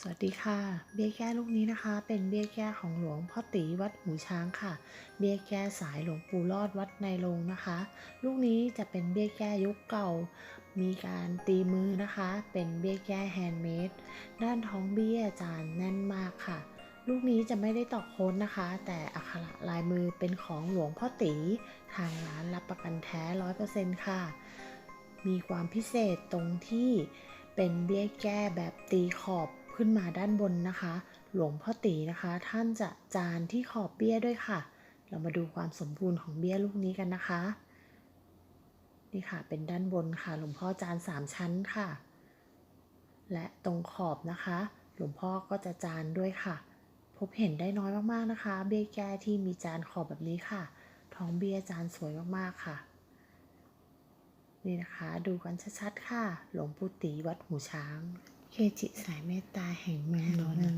สวัสดีค่ะ เบี้ยแก้ลูกนี้นะคะ เป็นเบี้ยแก้ของหลวงพ่อตีวัดหูช้างค่ะ เบี้ยแก้สายหลวงปู่รอดวัดในโรงนะคะ ลูกนี้จะเป็นเบี้ยแก้ยุคเก่า มีการตีมือนะคะ เป็นเบี้ยแก้แฮนด์เมด ด้านท้องเบี้ยจานแน่นมากค่ะ ลูกนี้จะไม่ได้ตอกโค้ดนะคะ แต่อักขระลายมือเป็นของหลวงพ่อตีทางร้านรับประกันแท้ร้อยเปอร์เซ็นต์ค่ะ มีความพิเศษตรงที่เป็นเบี้ยแก้แบบตีขอบ ขึ้นมาด้านบนนะคะ หลวงพ่อตีนะคะ ท่านจะจานที่ขอบเบี้ยด้วยค่ะ เรามาดูความสมบูรณ์ของเบี้ยลูกนี้กันนะคะ นี่ค่ะเป็นด้านบนค่ะหลวงพ่อจานสามชั้นค่ะ และตรงขอบนะคะ หลวงพ่อก็จะจานด้วยค่ะ พบเห็นได้น้อยมากๆนะคะ เบี้ยแก้ที่มีจานขอบแบบนี้ค่ะท้องเบี้ยจานสวยมากๆค่ะนี่นะคะ ดูกันชัดๆ ค่ะ หลวงปู่ตีวัดหูช้าง เกจิสายเมตตาแห่งเมืองนนท์